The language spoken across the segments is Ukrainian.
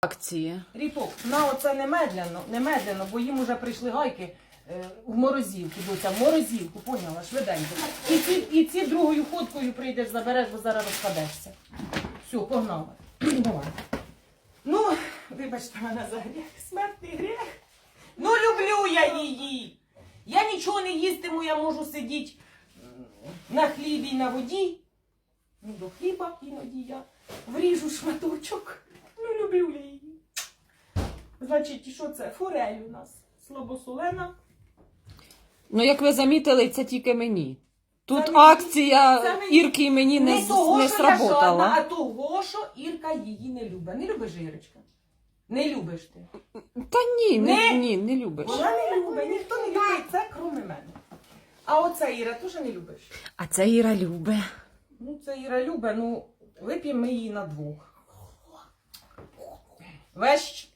акції. Ріпок, на оце немедленно, немедленно, бо їм уже прийшли гайки е, в морозилку, доця, в морозилку, поняла, швиденько. І ці, і ці другою ходкою прийдеш, забереш, бо зараз розкладешся. Все, погнали. Давай. Ну, вибачте мене за гріх, смертний гріх. Ну, люблю я її. Я нічого не їстиму, я можу сидіти на хлібі і на воді. Ну, до хліба іноді я вріжу шматочок. Ну, люблю я її. Значить, і що це? Форель у нас. Слабосолена. Ну, як ви замітили, це тільки мені. Тут Це мені- акція це мені- Ірки і мені не, з- того, не що я а сработала. того, що Ірка її не любить. Не любиш Ірочка? Не любиш ти. Та ні, не, Не- ні, не любиш. Вона не любить, ніхто не любить це, крім мене. А оце Іра теж не любиш. А це Іра любить. Ну, це Іра любить, ну, вип'ємо ми її на двох. Вещ.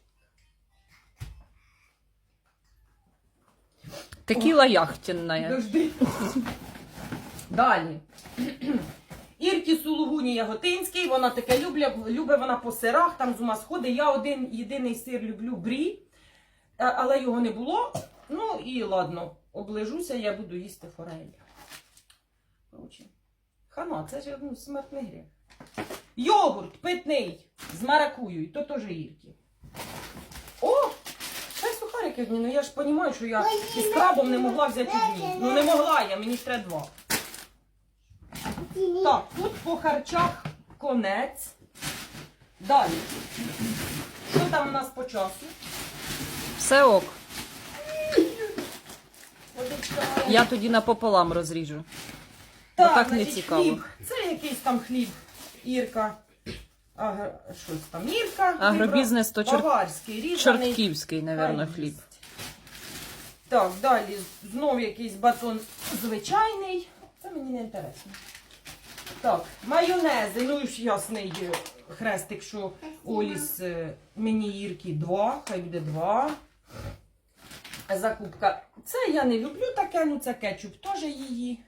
Текіла яхтінна. Дожди. Далі. Ірки Сулугуні Яготинський, вона таке любить, любить вона по сирах, там з ума сходить. Я один єдиний сир люблю брі, але його не було. Ну і ладно, оближуся, я буду їсти форель. Коротше, Хана, це ж ну, смертний гріх. Йогурт питний з маракуєю, то теж Ірки. Сухарики одні, ну я ж розумію, що я із крабом не могла взяти одні. Ну не могла я, мені ж треба два. Так, тут по харчах конець. Далі. Що там у нас по часу? Все ок. Я тоді напополам розріжу. Так, Отак не значить, цікаво. Хліб. Це якийсь там хліб. Ірка. Агр... Щось там Ірка. Агробізнес то Баварський, різаний. Чортківський, Хай хліб. Так, далі знов якийсь батон звичайний. Це мені не інтересно. Так, майонези, ну ж ясний е, хрестик, що Оліс е, мені Ірки два, хай буде два. Закупка. Це я не люблю таке, ну це кетчуп теж її.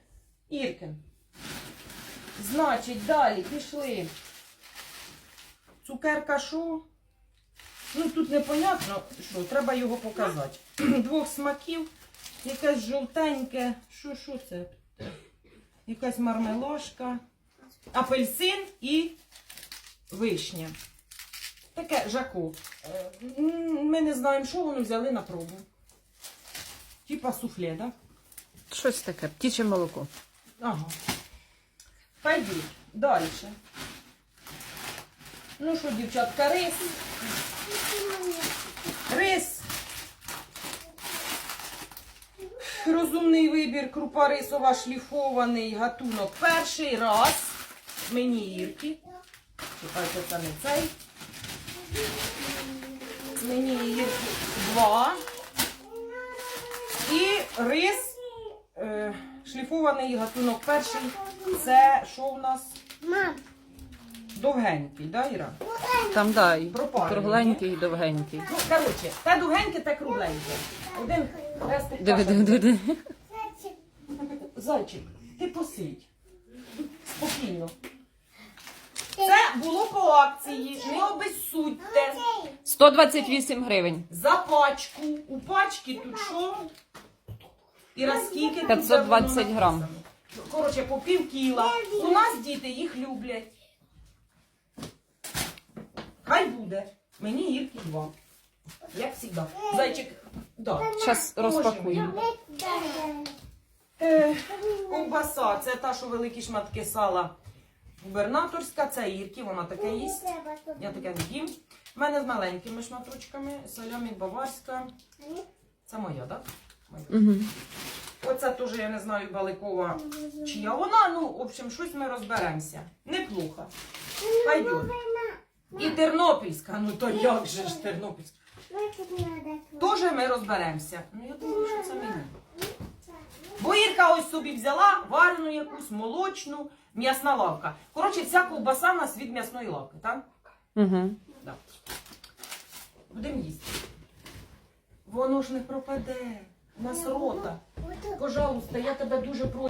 Іркин. Значить, далі пішли. Цукерка що? Ну тут непонятно, що, треба його показати. Двох смаків, якесь жовтеньке. Що, що це? Якась мармелашка, апельсин і вишня. Таке жако. Ми не знаємо, що воно взяли на пробу. Типа суфле, так? Щось таке, птіче молоко. Ага. Пойдіть. Далі. Ну що, дівчатка, рис. Рис. Розумний вибір, крупа рисова шліфований гатунок. Перший раз. Мені Ірки. Чекайте, це не цей. Мені Ірки два. І рис. Е, шліфований гатунок перший. Це що в нас? Мам, Довгенький, да, Іра? Там дай. Пропарений, Кругленький і довгенький. Ну, коротше, те довгеньке, те кругленьке. Один. Диви, диви. Зайчик, ти посидь. Спокійно. Це було по акції. Не обезсудьте. 128 гривень. За пачку. У пачці тут що? І скільки тут 520 воно грам. Коротше, по пів кіла. У нас діти їх люблять. Хай буде. Мені гірки два. Як завжди. Зайчик, да. Зараз розпакуємо. Е, ковбаса, це та, що великі шматки сала губернаторська, це Ірки, вона таке їсть. Я таке не їм. У мене з маленькими шматочками, салямі баварська. Це моя, так? Моя. Угу. Оце теж я не знаю, Баликова чия вона. Ну, в общем, щось ми розберемося. Неплохо. Пойдет. І Тернопільська, ну то як же ж Тернопільська? Теж ми розберемося. Ну я думаю, що це мені. Бо Ірка ось собі взяла варену якусь молочну, м'ясна лавка. Коротше, вся ковбаса у нас від м'ясної лавки, так? Угу. Да. Будемо їсти. Воно ж не пропаде. У нас рота. Пожалуйста, я тебе дуже прошу.